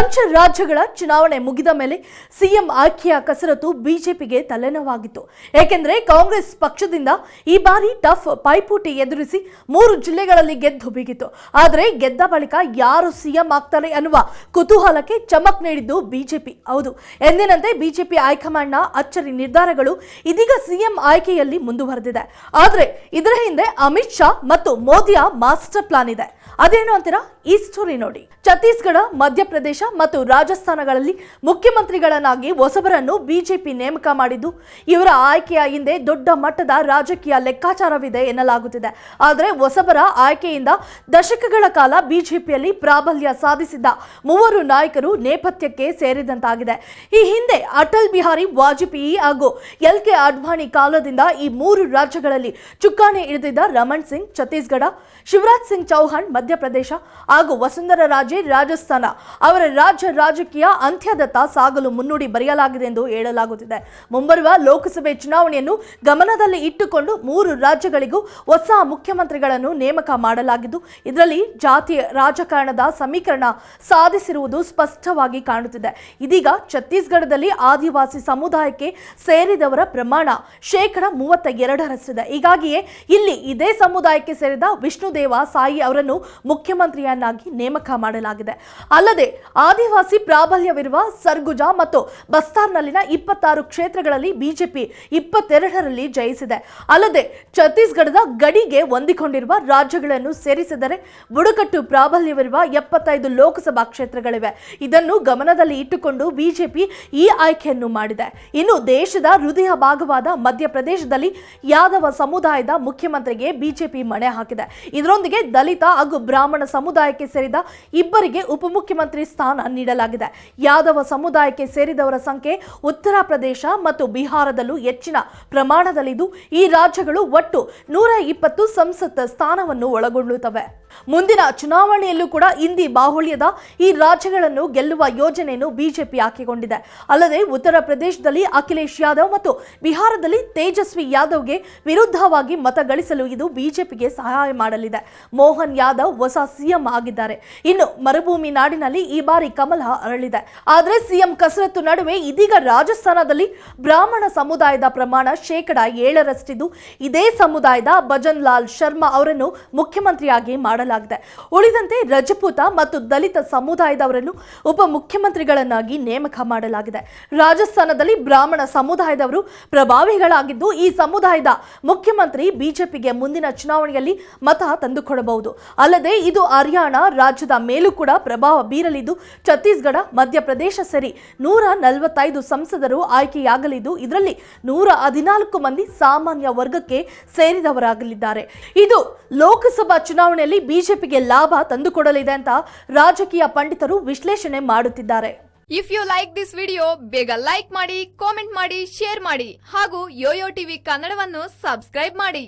ಪಂಚ ರಾಜ್ಯಗಳ ಚುನಾವಣೆ ಮುಗಿದ ಮೇಲೆ ಸಿಎಂ ಆಯ್ಕೆಯ ಕಸರತ್ತು ಬಿಜೆಪಿಗೆ ತಲೆನೋವಾಗಿತ್ತು ಏಕೆಂದರೆ ಕಾಂಗ್ರೆಸ್ ಪಕ್ಷದಿಂದ ಈ ಬಾರಿ ಟಫ್ ಪೈಪೋಟಿ ಎದುರಿಸಿ ಮೂರು ಜಿಲ್ಲೆಗಳಲ್ಲಿ ಗೆದ್ದು ಬೀಗಿತ್ತು ಆದರೆ ಗೆದ್ದ ಬಳಿಕ ಯಾರು ಸಿಎಂ ಆಗ್ತಾರೆ ಅನ್ನುವ ಕುತೂಹಲಕ್ಕೆ ಚಮಕ್ ನೀಡಿದ್ದು ಬಿಜೆಪಿ. ಹೌದು, ಎಂದಿನಂತೆ ಬಿಜೆಪಿ ಹೈಕಮಾಂಡ್ನ ಅಚ್ಚರಿ ನಿರ್ಧಾರಗಳು ಇದೀಗ ಸಿಎಂ ಆಯ್ಕೆಯಲ್ಲಿ ಮುಂದುವರೆದಿದೆ. ಆದರೆ ಇದರ ಹಿಂದೆ ಅಮಿತ್ ಶಾ ಮತ್ತು ಮೋದಿಯ ಮಾಸ್ಟರ್ ಪ್ಲಾನ್ ಇದೆ. ಅದೇನು ಅಂತೀರಾ? ಈ ಸ್ಟೋರಿ ನೋಡಿ. ಛತ್ತೀಸ್ಗಢ ಮಧ್ಯಪ್ರದೇಶ ಮತ್ತು ರಾಜಸ್ಥಾನಗಳಲ್ಲಿ ಮುಖ್ಯಮಂತ್ರಿಗಳನ್ನಾಗಿ ಹೊಸಬರನ್ನು ಬಿಜೆಪಿ ನೇಮಕ ಮಾಡಿದ್ದು, ಇವರ ಆಯ್ಕೆಯ ಹಿಂದೆ ದೊಡ್ಡ ಮಟ್ಟದ ರಾಜಕೀಯ ಲೆಕ್ಕಾಚಾರವಿದೆ ಎನ್ನಲಾಗುತ್ತಿದೆ. ಆದರೆ ಹೊಸಬರ ಆಯ್ಕೆಯಿಂದ ದಶಕಗಳ ಕಾಲ ಬಿಜೆಪಿಯಲ್ಲಿ ಪ್ರಾಬಲ್ಯ ಸಾಧಿಸಿದ್ದ ಮೂವರು ನಾಯಕರು ನೇಪಥ್ಯಕ್ಕೆ ಸೇರಿದಂತಾಗಿದೆ. ಈ ಹಿಂದೆ ಅಟಲ್ ಬಿಹಾರಿ ವಾಜಪೇಯಿ ಹಾಗೂ ಎಲ್ ಕೆ ಅಡ್ವಾಣಿ ಕಾಲದಿಂದ ಈ ಮೂರು ರಾಜ್ಯಗಳಲ್ಲಿ ಚುಕ್ಕಾಣಿ ಹಿಡಿದಿದ್ದ ರಮಣ್ ಸಿಂಗ್, ಛತ್ತೀಸ್ಗಢ, ಶಿವರಾಜ್ ಸಿಂಗ್ ಚೌಹಾಣ್, ಮಧ್ಯಪ್ರದೇಶ ಹಾಗೂ ವಸುಂಧರಾ ರಾಜೇ ರಾಜಸ್ಥಾನ ಅವರ ರಾಜ್ಯ ರಾಜಕೀಯ ಅಂತ್ಯದತ್ತ ಸಾಗಲು ಮುನ್ನುಡಿ ಬರೆಯಲಾಗಿದೆ ಎಂದು ಹೇಳಲಾಗುತ್ತಿದೆ. ಮುಂಬರುವ ಲೋಕಸಭೆ ಚುನಾವಣೆಯನ್ನು ಗಮನದಲ್ಲಿ ಇಟ್ಟುಕೊಂಡು ಮೂರು ರಾಜ್ಯಗಳಿಗೂ ಹೊಸ ಮುಖ್ಯಮಂತ್ರಿಗಳನ್ನು ನೇಮಕ ಮಾಡಲಾಗಿದ್ದು, ಇದರಲ್ಲಿ ಜಾತಿ ರಾಜಕಾರಣದ ಸಮೀಕರಣ ಸಾಧಿಸಿರುವುದು ಸ್ಪಷ್ಟವಾಗಿ ಕಾಣುತ್ತಿದೆ. ಇದೀಗ ಛತ್ತೀಸ್ಗಢದಲ್ಲಿ ಆದಿವಾಸಿ ಸಮುದಾಯಕ್ಕೆ ಸೇರಿದವರ ಪ್ರಮಾಣ ಶೇಕಡ ಮೂವತ್ತ ಎರಡರಷ್ಟಿದೆ ಹೀಗಾಗಿಯೇ ಇಲ್ಲಿ ಇದೇ ಸಮುದಾಯಕ್ಕೆ ಸೇರಿದ ವಿಷ್ಣುದೇವ ಸಾಯಿ ಅವರನ್ನು ಮುಖ್ಯಮಂತ್ರಿಯನ್ನಾಗಿ ನೇಮಕ ಮಾಡಲಾಗಿದೆ. ಅಲ್ಲದೆ ಆದಿವಾಸಿ ಪ್ರಾಬಲ್ಯವಿರುವ ಸರ್ಗುಜಾ ಮತ್ತು ಬಸ್ತಾರ್ನಲ್ಲಿನ ಇಪ್ಪತ್ತಾರು ಕ್ಷೇತ್ರಗಳಲ್ಲಿ ಬಿಜೆಪಿ ಇಪ್ಪತ್ತೆರಡರಲ್ಲಿ ಜಯಿಸಿದೆ. ಅಲ್ಲದೆ ಛತ್ತೀಸ್ಗಢದ ಗಡಿಗೆ ಹೊಂದಿಕೊಂಡಿರುವ ರಾಜ್ಯಗಳನ್ನು ಸೇರಿಸಿದರೆ ಬುಡಕಟ್ಟು ಪ್ರಾಬಲ್ಯವಿರುವ ಎಪ್ಪತ್ತೈದು ಲೋಕಸಭಾ ಕ್ಷೇತ್ರಗಳಿವೆ. ಇದನ್ನು ಗಮನದಲ್ಲಿ ಇಟ್ಟುಕೊಂಡು ಬಿಜೆಪಿ ಈ ಆಯ್ಕೆಯನ್ನು ಮಾಡಿದೆ. ಇನ್ನು ದೇಶದ ಹೃದಯ ಭಾಗವಾದ ಮಧ್ಯಪ್ರದೇಶದಲ್ಲಿ ಯಾದವ ಸಮುದಾಯದ ಮುಖ್ಯಮಂತ್ರಿಗೆ ಬಿಜೆಪಿ ಮಣೆ ಹಾಕಿದೆ. ಇದರೊಂದಿಗೆ ದಲಿತ ಹಾಗೂ ಬ್ರಾಹ್ಮಣ ಸಮುದಾಯಕ್ಕೆ ಸೇರಿದ ಇಬ್ಬರಿಗೆ ಉಪಮುಖ್ಯಮಂತ್ರಿ ಸ್ಥಾನ ನೀಡಲಾಗಿದೆ. ಯಾದವ ಸಮುದಾಯಕ್ಕೆ ಸೇರಿದವರ ಸಂಖ್ಯೆ ಉತ್ತರ ಪ್ರದೇಶ ಮತ್ತು ಬಿಹಾರದಲ್ಲೂ ಹೆಚ್ಚಿನ ಪ್ರಮಾಣದಲ್ಲಿದ್ದು, ಈ ರಾಜ್ಯಗಳು ಒಟ್ಟು ನೂರ ಇಪ್ಪತ್ತು ಸಂಸತ್ ಸ್ಥಾನವನ್ನು ಒಳಗೊಳ್ಳುತ್ತವೆ. ಮುಂದಿನ ಚುನಾವಣೆಯಲ್ಲೂ ಕೂಡ ಹಿಂದಿ ಬಾಹುಳ್ಯದ ಈ ರಾಜ್ಯಗಳನ್ನು ಗೆಲ್ಲುವ ಯೋಜನೆಯನ್ನು ಬಿಜೆಪಿ ಹಾಕಿಕೊಂಡಿದೆ. ಅಲ್ಲದೆ ಉತ್ತರ ಪ್ರದೇಶದಲ್ಲಿ ಅಖಿಲೇಶ್ ಯಾದವ್ ಮತ್ತು ಬಿಹಾರದಲ್ಲಿ ತೇಜಸ್ವಿ ಯಾದವ್ಗೆ ವಿರುದ್ಧವಾಗಿ ಮತ ಗಳಿಸಲು ಇದು ಬಿಜೆಪಿಗೆ ಸಹಾಯ ಮಾಡಲಿದೆ. ಮೋಹನ್ ಯಾದವ್ ಹೊಸ ಸಿಎಂ ಆಗಿದ್ದಾರೆ. ಇನ್ನು ಮರುಭೂಮಿ ನಾಡಿನಲ್ಲಿ ಈ ಬಾರಿ ಕಮಲ ಅರಳಿದೆ. ಆದರೆ ಸಿಎಂ ಕಸರತ್ತು ನಡುವೆ ಇದೀಗ ರಾಜಸ್ಥಾನದಲ್ಲಿ ಬ್ರಾಹ್ಮಣ ಸಮುದಾಯದ ಪ್ರಮಾಣ ಶೇಕಡ ಏಳರಷ್ಟಿದ್ದು, ಇದೇ ಸಮುದಾಯದ ಭಜನ್ ಲಾಲ್ ಶರ್ಮಾ ಅವರನ್ನು ಮುಖ್ಯಮಂತ್ರಿಯಾಗಿ ಮಾಡಲಾಗಿದೆ. ಉಳಿದಂತೆ ರಜಪೂತ ಮತ್ತು ದಲಿತ ಸಮುದಾಯದವರನ್ನು ಉಪಮುಖ್ಯಮಂತ್ರಿಗಳನ್ನಾಗಿ ನೇಮಕ ಮಾಡಲಾಗಿದೆ. ರಾಜಸ್ಥಾನದಲ್ಲಿ ಬ್ರಾಹ್ಮಣ ಸಮುದಾಯದವರು ಪ್ರಭಾವಿಗಳಾಗಿದ್ದು, ಈ ಸಮುದಾಯದ ಮುಖ್ಯಮಂತ್ರಿ ಬಿಜೆಪಿಗೆ ಮುಂದಿನ ಚುನಾವಣೆಯಲ್ಲಿ ಮತ ತಂದುಕೊಡಬಹುದು. ಅಲ್ಲದೆ, ಇದು ಹರಿಯಾಣ ರಾಜ್ಯದ ಮೇಲೂ ಕೂಡ ಪ್ರಭಾವ ಬೀರಲಿದ್ದು, ಛತ್ತೀಸ್ಗಢ, ಮಧ್ಯಪ್ರದೇಶ ಸೇರಿ ನೂರ ನಲವತ್ತೈದು ಸಂಸದರು ಆಯ್ಕೆಯಾಗಲಿದ್ದು, ಇದರಲ್ಲಿ ನೂರ ಹದಿನಾಲ್ಕು ಮಂದಿ ಸಾಮಾನ್ಯ ವರ್ಗಕ್ಕೆ ಸೇರಿದವರಾಗಲಿದ್ದಾರೆ. ಇದು ಲೋಕಸಭಾ ಚುನಾವಣೆಯಲ್ಲಿ ಬಿಜೆಪಿಗೆ ಲಾಭ ತಂದುಕೊಡಲಿದೆ ಅಂತ ರಾಜಕೀಯ ಪಂಡಿತರು ವಿಶ್ಲೇಷಣೆ ಮಾಡುತ್ತಿದ್ದಾರೆ. If you like this video ಬೇಗ ಲೈಕ್ ಮಾಡಿ ಕಾಮೆಂಟ್ ಮಾಡಿ ಶೇರ್ ಮಾಡಿ ಹಾಗೂ ಯೋಯೋ ಟಿವಿ ಕನ್ನಡವನ್ನು ಸಬ್ಸ್ಕ್ರೈಬ್ ಮಾಡಿ.